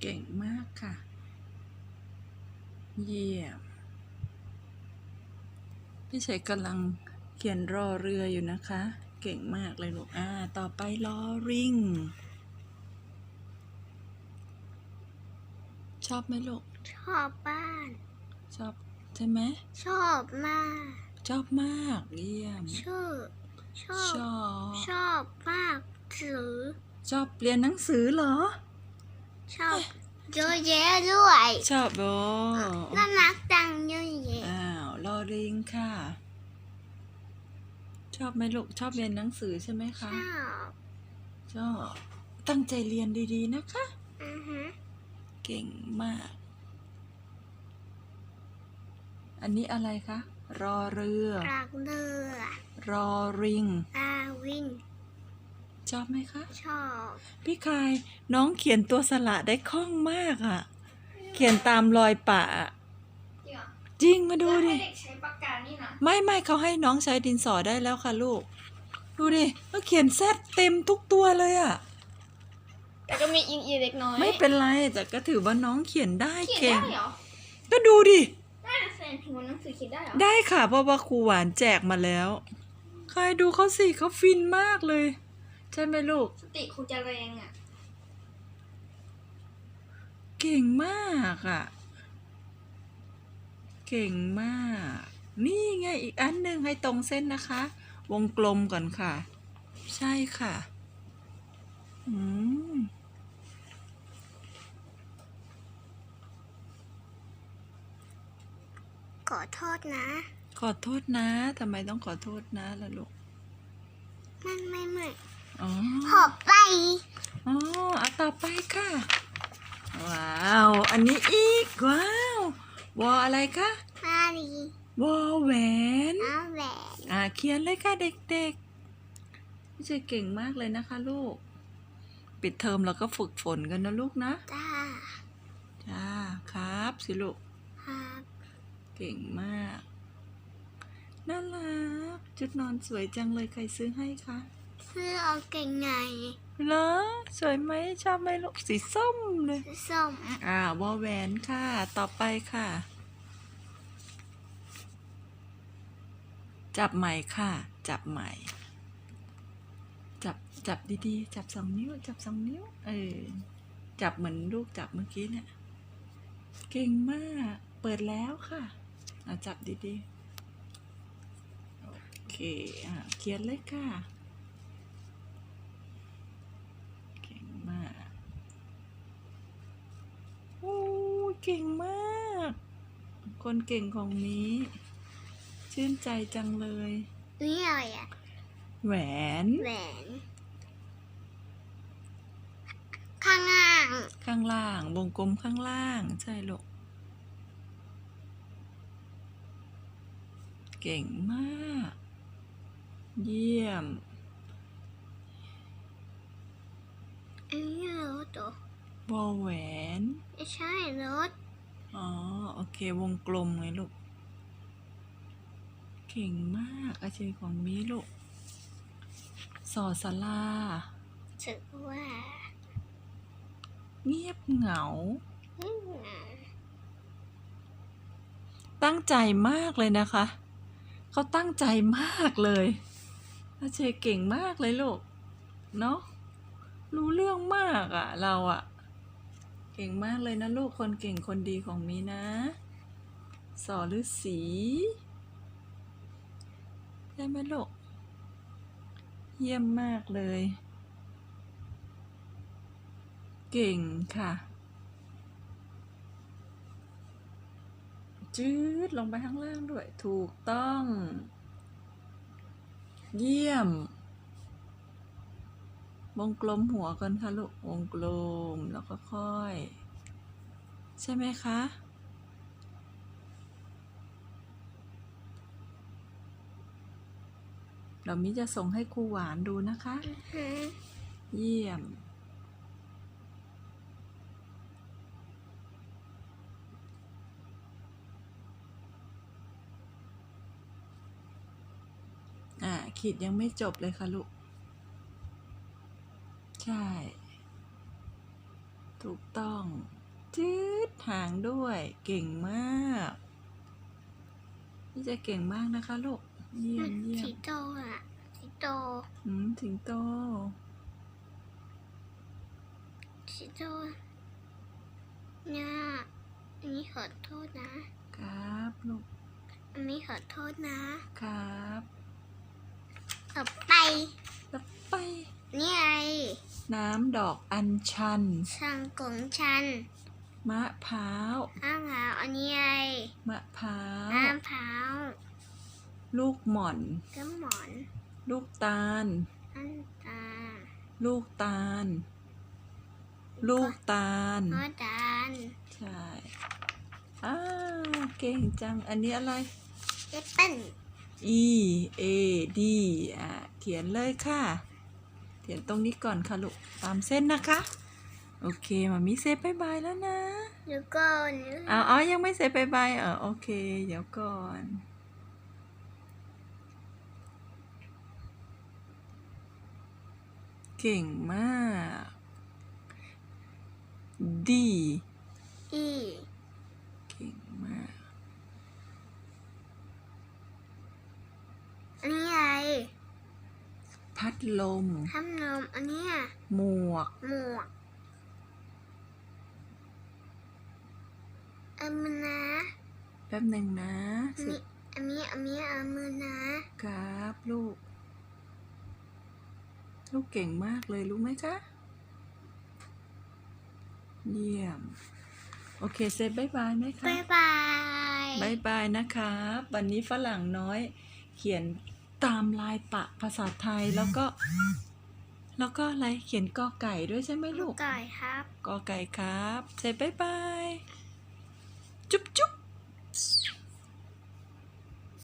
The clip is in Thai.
เก่งมากค่ะ เยี่ยม พี่ชัยกำลังเขียนรอเรืออยู่นะคะ เก่งมากเลยลูก อ่า ต่อไปลอริง ชอบไหมลูก ชอบบ้าน ชอบใช่ไหม ชอบมาก ชอบมาก เยี่ยมชื่อชอชบอบ ชอบมากถือ ชอบเรียนหนังสือเหรอ ชอบเยอะแยะด้วยชอบโบน่ารักจังเยอะแยะอ้าวลอริงค่ะ ชอบไหมลูกชอบเรียนหนังสือใช่ไหมชคะอบชอบตั้งใจเรียนดีๆนะคะ อือฮะเก่งมาก อันนี้อะไรคะ รอเรือ รักเรือรอริงลาวิน ชอบไหมคะ ชอบ พี่คายน้องเขียนตัวสระได้คล่องมากอะ่ะ เขียนตามรอยปะอะจริงเหรอจริงมาดูแล้วดิให้เด็กใช้ปากกานี่นะไม่ไม่เขาให้น้องใช้ดินสอได้แล้วค่ะลูก ดูดิเขาเขียนแซดเต็มทุกตัวเลยอะ่ะแต่ก็มีอิงอีเล็กน้อย ไม่เป็นไรแต่ก็ถือว่าน้องเขียนได้เขียนเก่งได้เหรอก็ดูดิได้นะแฟนถึงวันหนังสือเขียนได้เหรอได้ค่ะเพราะว่าครูหวานแจกมาแล้ว ใครดูเขาสิเขาฟินมากเลย ใช่ไหมลูก สติคงจะแรงอะ เก่งมากอะ่ะ เก่งมาก นี่ไงอีกอันหนึ่งให้ตรงเส้นนะคะ วงกลมก่อนค่ะ ใช่ค่ะ อืมขอโทษนะ ขอโทษนะ ทำไมต้องขอโทษนะล่ะลูก มันไม่เหมื อนอ๋อขอไปอ๋อเอาต่อไปค่ะ ว้าว อันนี้อีก ว้าว วออะไรคะมาดีวอแหวนเอาแหวนอ่าเขียนเลยค่ะเด็กๆพี่เจเก่งมากเลยนะคะ ลูก ปิดเทอมเราก็ฝึกฝนกันนะลูกนะ จ้าจ้าครับสิลูก ครับเก่งมาก น่ารักชุดนอนสวยจังเลยใครซื้อให้คะ เสื้อเอาเก่งไงเหรอสวยไหมชอบไหมลูกสีส้มเลยส้มอ่าวอแหวนค่ะ ต่อไปค่ะ จับใหม่ค่ะ จับใหม่ จับจับดีๆ จับสองนิ้ว จับสองนิ้ว เออ จับเหมือนลูกจับเมื่อกี้เนี่ย เก่งมาก เปิดแล้วค่ะเอาจับดีๆ โอเค อะเขียนเลยค่ะ เก่งมาก โอ้ยเก่งมาก คนเก่งของมีชื่นใจจังเลย นี่อะไรอะ แหวน แหวน ข้างล่าง ข้างล่าง วงกลมข้างล่าง ใช่ลูก เก่งมาก เยี่ยม อันนี้รถเหรอวอแหวน ไม่ใช่รถ อ๋อ โอเค วงกลมไงลูก เก่งมากอาชีพของมีลูก สอสลาถือว่า เงียบเหงาอืมตั้งใจมากเลยนะคะ เขาตั้งใจมากเลยอาเชเก่งมากเลยลูก เนาะรู้เรื่องมากอะเราอะ เก่งมากเลยนะลูกคนเก่งคนดีของมีนะ สอฤาษีได้ไหมลูก เยี่ยมมากเลย เก่งค่ะ จืดลงไปข้างล่างด้วย ถูกต้อง เยี่ยม วงกลมหัวก่อนค่ะลูก วงกลมแล้วก็ค่อย ใช่ไหมคะ เรามิจะส่งให้ครูหวานดูนะคะฮะเยี่ยมอ่าขีดยังไม่จบเลยค่ะลูกใช่ ถูกต้อง จืดหางด้วย เก่งมาก พี่จะเก่งมากนะคะลูก เยี่ยมเยี่ยสีมโตอะสีโตอืมสิงโตสีโตเนี่ยอันนี้ขอโทษนะ ครับลูกอันนี้ขอโทษนะ ครับ ต่อไป ต่อไป นี่ไง น้ำดอกอัญชัน สังกงชัน มะพร้าวอ้าวแล้วอันนี้ไงมะพร้าวอ้าวเท้าวลูกหม่อนก็หมอนลูกตาล อันตาลูกตาล ลูกตาลหัวดานใช่อ่าเก่งจัง อันนี้อะไรเอปเปิ้ล E A D อ่าเขียนเลยค่ะเขียนตรงนี้ก่อนค่ะลูกตามเส้นนะคะ โอเคมามีเซฟบายบายแล้วนะเดี๋ยวก่อนเอาเอายังไม่เซฟบายบายเออโอเค เดี๋ยวก่อนเก่งมาก D อี เก่งมาก อันนี้ไง พัด ลมทำนมอันเนี้ยหมวก หมวกเอามือนะแป๊บหนึ่งนะอันนี้อันนี้อันนี้เอามือนะครับลูก ลูกเก่งมากเลยรู้ไหมคะเยี่ยม โอเคเซฟบายบายไหมคะ บ๊ายบาย บายบายนะครับ วันนี้ฝรั่งน้อยเขียน ตามลายปะภาษาไทยแล้วก็ แล้วก็อะไรเขียนกอไก่ด้วยใช่ไหมลูก ไก่ครับ กอไก่ครับเซฟบายบาย จุ๊บจุ๊บ